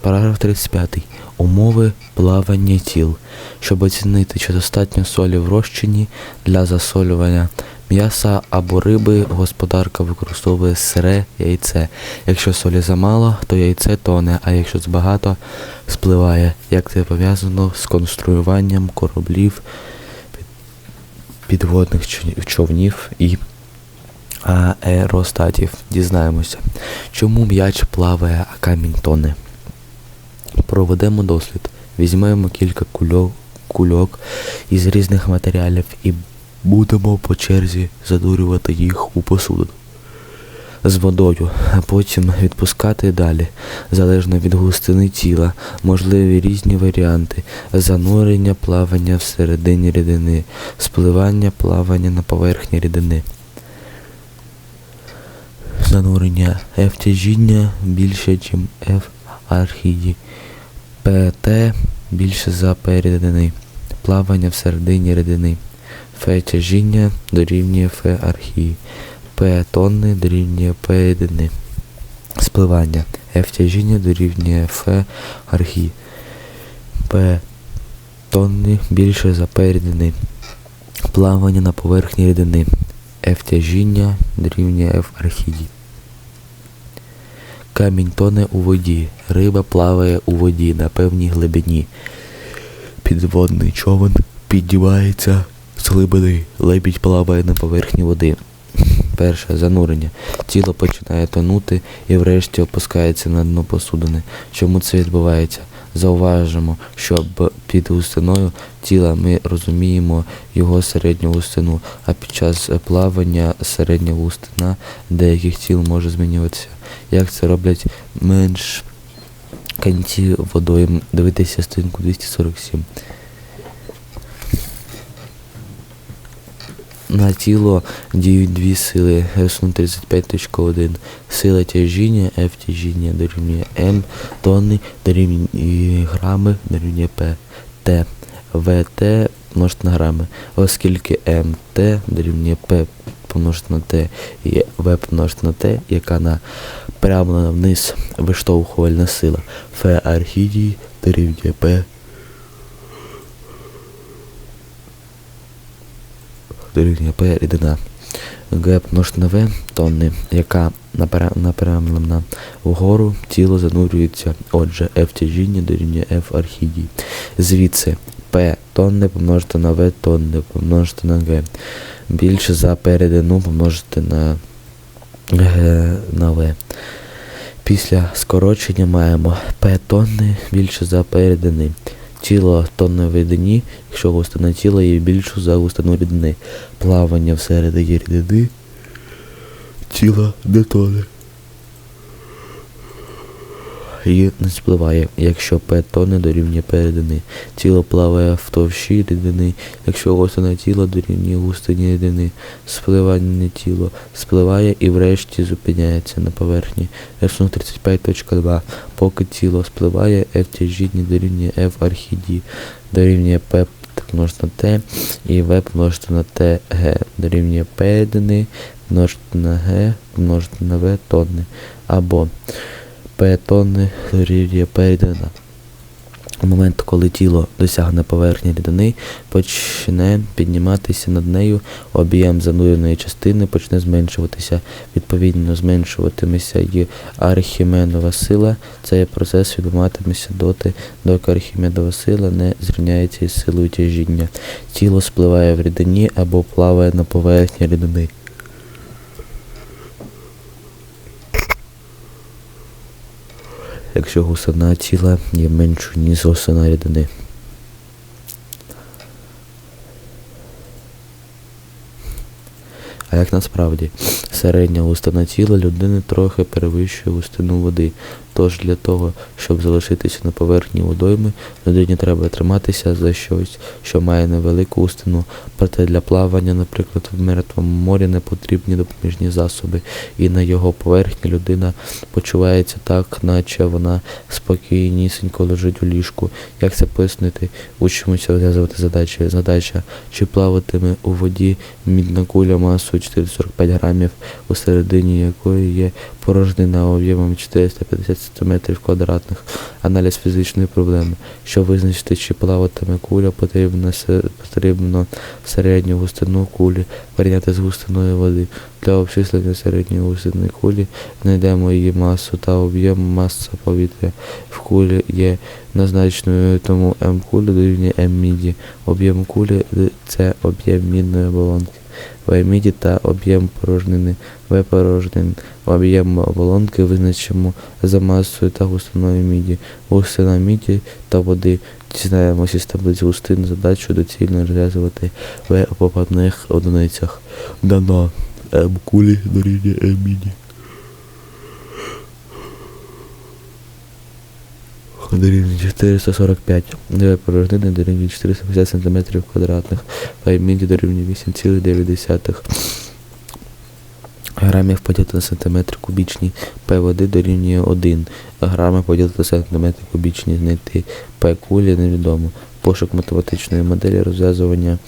Параграф 35. Умови плавання тіл. Щоб оцінити, чи достатньо солі в розчині для засолювання м'яса або риби, господарка використовує сире яйце. Якщо солі замало, то яйце тоне, а якщо забагато, спливає. Як це пов'язано з конструюванням кораблів, підводних човнів і аеростатів. Дізнаємося, чому м'яч плаває, а камінь тоне. Проведемо дослід. Візьмемо кілька кульок, кульок із різних матеріалів і будемо по черзі задурювати їх у посуду з водою, а потім відпускати далі, залежно від густини тіла, можливі різні варіанти, занурення, плавання всередині рідини, спливання, плавання на поверхні рідини. Занурення F тяжіння більше, ніж F архіді. ПТ більше за П. Плавання всередині рідини. Ф тяжіння дорівнює Ф архії. П тонни дорівнює П рідини. Спливання. F тяжіння дорівнює Ф архії. П тонни більше за П. Плавання на поверхні рідини. F тяжіння дорівнює F архії. Камінь тоне у воді, риба плаває у воді на певній глибині. Підводний човен піддівається з глибини, лебідь плаває на поверхні води. Перше занурення. Тіло починає тонути і врешті опускається на дно посудини. Чому це відбувається? Зауважимо, що під густиною тіла ми розуміємо його середню густину, а під час плавання середня густина деяких тіл може змінюватися. Як це роблять менш канці водою? Дивитися сторінку 247. На тіло діють дві сили СН 35.1. Сила тяжіння, F тяжіння дорівнює М, тонни дорівнює грами дорівнює П, Т, ВТ множить на грами. Оскільки МТ дорівнює П помножити на Т і В помножити на Т, яка на прямо вниз виштовхувальна сила. Ф архідії дорівнює П дорівнює П рідина. Г помножити на В тонни, яка напрямлена вгору, тіло занурюється. Отже, F тяжіння дорівнює F архідії. Звідси П тонни помножити на В тонни помножити на Г. Більше за передину помножити на Г на В. Після скорочення маємо П тонни більше за передини. Тіло тонне в рідині, якщо густина тіла є більшу за густину рідини. Плавання всередині рідини. тіла не тоне. Не спливає, якщо П тоне дорівнює П рідини. Тіло плаває в товщі рідини, якщо густина тіла дорівнює густині рідини. Спливання тіло спливає і врешті зупиняється на поверхні. Рисунок 35.2. Поки тіло спливає, F тяжіння дорівнює F архідії, дорівнює P помножити на T і V помножити на T G дорівнює P рідини помножити на G помножити на V тонни. Або P тонни дорівнює У момент, коли тіло досягне поверхні рідини, почне підніматися над нею, об'єм зануреної частини почне зменшуватися. Відповідно, зменшуватиметься і архімедова сила. Цей процес відбуватиметься доти, доки архімедова сила не зрівняється із силою тяжіння. Тіло спливає в рідині або плаває на поверхні рідини. Якщо густина тіла є меншою, ніж гусана рідини. А як насправді, середня густина тіла людини трохи перевищує густину води. Тож для того, щоб залишитися на поверхні водойми, людині треба триматися за щось, що має невелику густину. Проте для плавання, наприклад, в мертвому морі не потрібні допоміжні засоби, і на його поверхні людина почувається так, наче вона спокійнісінько лежить у ліжку. Як це пояснити? Учимося розв'язувати задачі. Задача, чи плаватиме у воді мідна куля масою 445 грамів, у середині якої є порожнина об'ємом 450 см квадратних. Аналіз фізичної проблеми. Щоб визначити, чи плаватиме куля, потрібно, потрібно середню густину кулі порівняти з густиною води. Для обчислення середньої густини кулі знайдемо її масу та об'єм маса повітря в кулі є незначною, тому М кулі дорівнює М міді. Об'єм кулі це об'єм мідної оболонки. В міді та об'єм порожнини В порожнин. Об'єм оболонки визначимо за масою та густиною міді. Густина міді та води. Дізнаємося з таблиць густин задачу доцільно розв'язувати в попадних одиницях. Дано М кулі дорівнює М міді. Дорівнює 445. Дві порожнини дорівнює 450 см квадратних. В міді дорівнює 8,9 грамів поділити на сантиметр кубічні. П води дорівнює 1 грами поділити на сантиметр кубічні. Знайти П кулі невідомо. Пошук математичної моделі розв'язування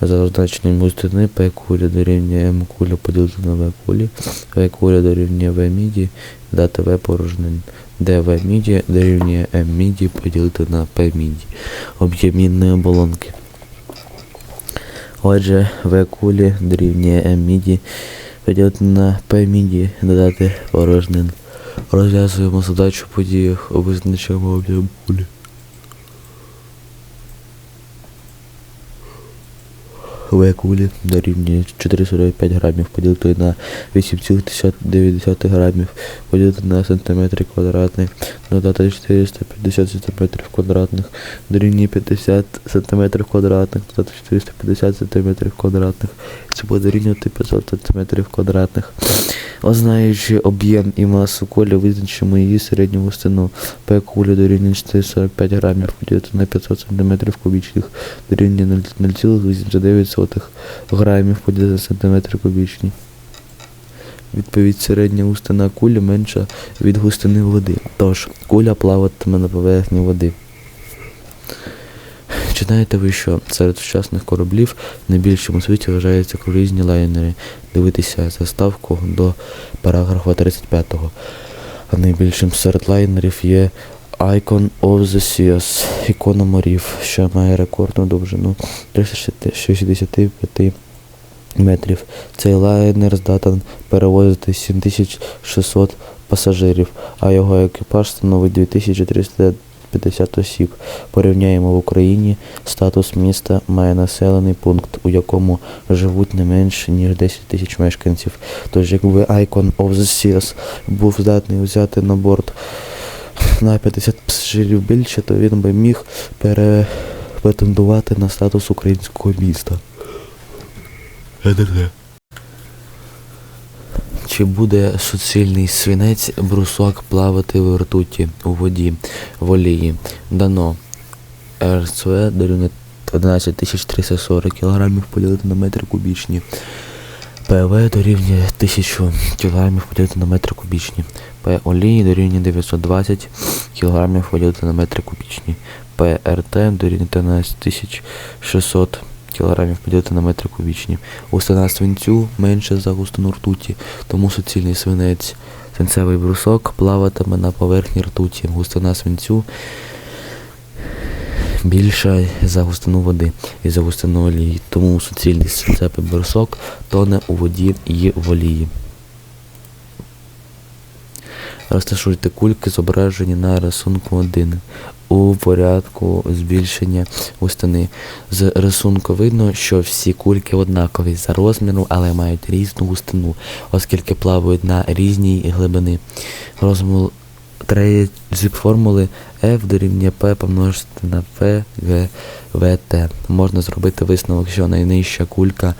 за означенням густини П кулі дорівнює М кулі поділити на В кулі. В куля дорівнює В міді, дати В порожнин. Де В міді дорівнює М міді поділити на П міді. Об'єм оболонки. Отже, В кулі дорівнює М міді поділити на П міді, додати порожнин. Розв'язуємо задачу по діях, визначаємо об'єм кулі. В кулі дорівнює 445 грамів поділити на 8,9 грамів поділити на сантиметри квадратних, додати 450 сантиметрів квадратних, дорівнює 50 сантиметрів квадратних, додати 450 сантиметрів квадратних, це буде дорівнювати 500 сантиметрів квадратних. Ознаючи об'єм і масу кулі, визначимо її середню густину. П кулі дорівнює 445 грамів поділити на 500 сантиметрів кубічних, дорівнює 0,89 грамів поділити на сантиметри кубічні. Відповідь середня густина кулі менша від густини води. Тож, куля плаватиме на поверхні води. Чи знаєте ви, що серед сучасних кораблів найбільшим у світі вважаються круїзні лайнери? Дивитися заставку до параграфа 35. А найбільшим серед лайнерів є Icon of the Seas, ікона морів, що має рекордну довжину 365 метрів. Цей лайнер здатен перевозити 7600 пасажирів, а його екіпаж становить 2350 осіб. Порівняємо в Україні статус міста має населений пункт, у якому живуть не менше ніж 10 тисяч мешканців. Тож якби Icon of the Seas був здатний взяти на борт на 50 пасажирів більше, то він би міг перепретендувати на статус українського міста. Чи буде суцільний свинець брусок плавати в ртуті у воді в олії? Дано РСВ дорівнює 11340 кг поділити на метри кубічні. ПВ дорівнює 1000 кг поділити на метри кубічні. П олії дорівнює 920 кг поділити на метри кубічні. ПРТ дорівнює 13600 кг поділити на метри кубічні. Густина свинцю менше за густину ртуті, тому суцільний свинець, свинцевий брусок плаватиме на поверхні ртуті. Густина свинцю більша за густину води і за густину олії, тому суцільний свинцевий брусок тоне у воді і в олії. Розташуйте кульки, зображені на рисунку 1 у порядку збільшення густини. З рисунку видно, що всі кульки однакові за розміром, але мають різну густину, оскільки плавають на різній глибини. Розмір третє з формули F дорівнює P помножити на V, G, V, T. Можна зробити висновок, що найнижча кулька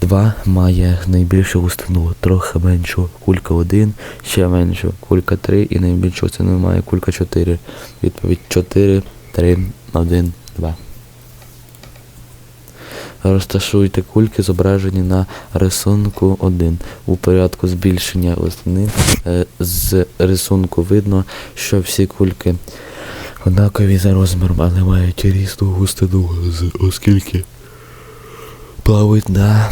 2 має найбільшу густину, трохи меншу кулька 1, ще меншу кулька 3 і найбільшу густину має кулька 4. Відповідь 4, 3, 1, 2. Розташуйте кульки, зображені на рисунку 1. У порядку збільшення густини е, з рисунку видно, що всі кульки однакові за розміром, але мають різну густину, оскільки плавають на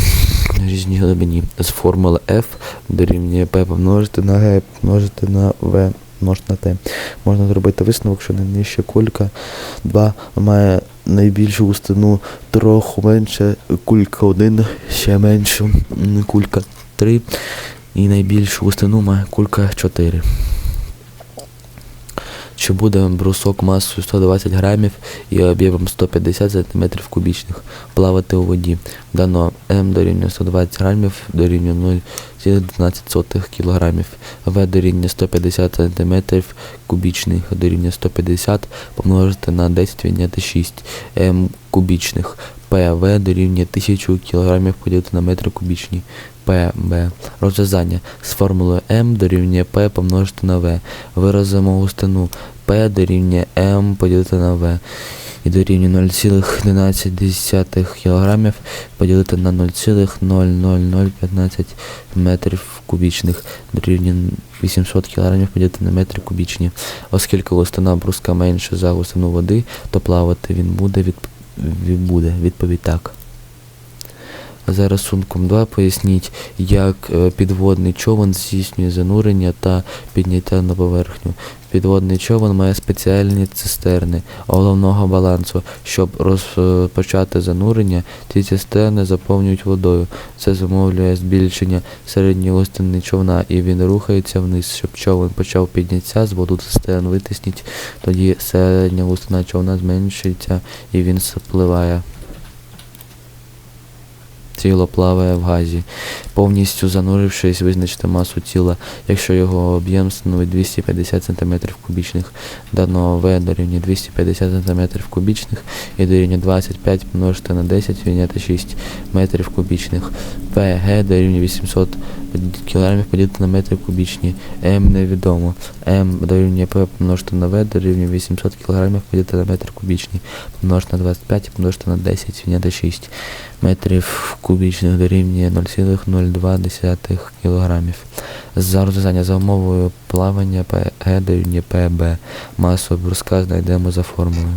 різній глибині. З формули F дорівнює P помножити на G помножити на V множити на Т. Можна зробити висновок, що найнижча кулька 2 має найбільшу густину, трохи менше, кулька 1 ще меншу, кулька 3 і найбільшу густину має кулька 4. Чи буде брусок масою 120 грамів і об'ємом 150 см кубічних плавати у воді? Дано М дорівнює 120 грамів дорівнює 0,12 кг, В дорівнює 150 см кубічних дорівнює 150 помножити на 10 відняти 6 М кубічних. ПВ дорівнює 1000 кг поділити на метри кубічні. ПБ. Розв'язання з формулою М дорівнює П помножити на В. Виразимо густину П дорівнює М поділити на В. І дорівнює 0,11 кг поділити на 0,00015 метрів кубічних дорівнює 800 кг поділити на метри кубічні. Оскільки густина бруска менше за густину води, то плавати він буде від, від буде. Відповідь так. За рисунком 2 поясніть, як е, підводний човен здійснює занурення та підняття на поверхню. Підводний човен має спеціальні цистерни головного балансу. Щоб розпочати занурення, ці цистерни заповнюють водою. Це зумовлює збільшення середньої густини човна і він рухається вниз. Щоб човен почав підняття з воду цистерн витисніть, тоді середня густина човна зменшується і він спливає. Тіло плаває в газі. Повністю занурившись, визначте масу тіла, якщо його об'єм становить 250 см кубічних. Дано В дорівнює 250 см кубічних і дорівнює 25 помножити на 10 відняти 6 метрів кубічних. ПГ дорівнює 800 кг поділити на метри кубічні. М невідомо. М дорівнює П помножити на В дорівнює 800 кг поділити на метр кубічний. Помножити на 25 помножити на 10 відняти 6 метрів кубічних дорівнює 0,02 кг. За розв'язання за умовою плавання ПГ дорівнює ПБ. Масу бруска знайдемо за формулою.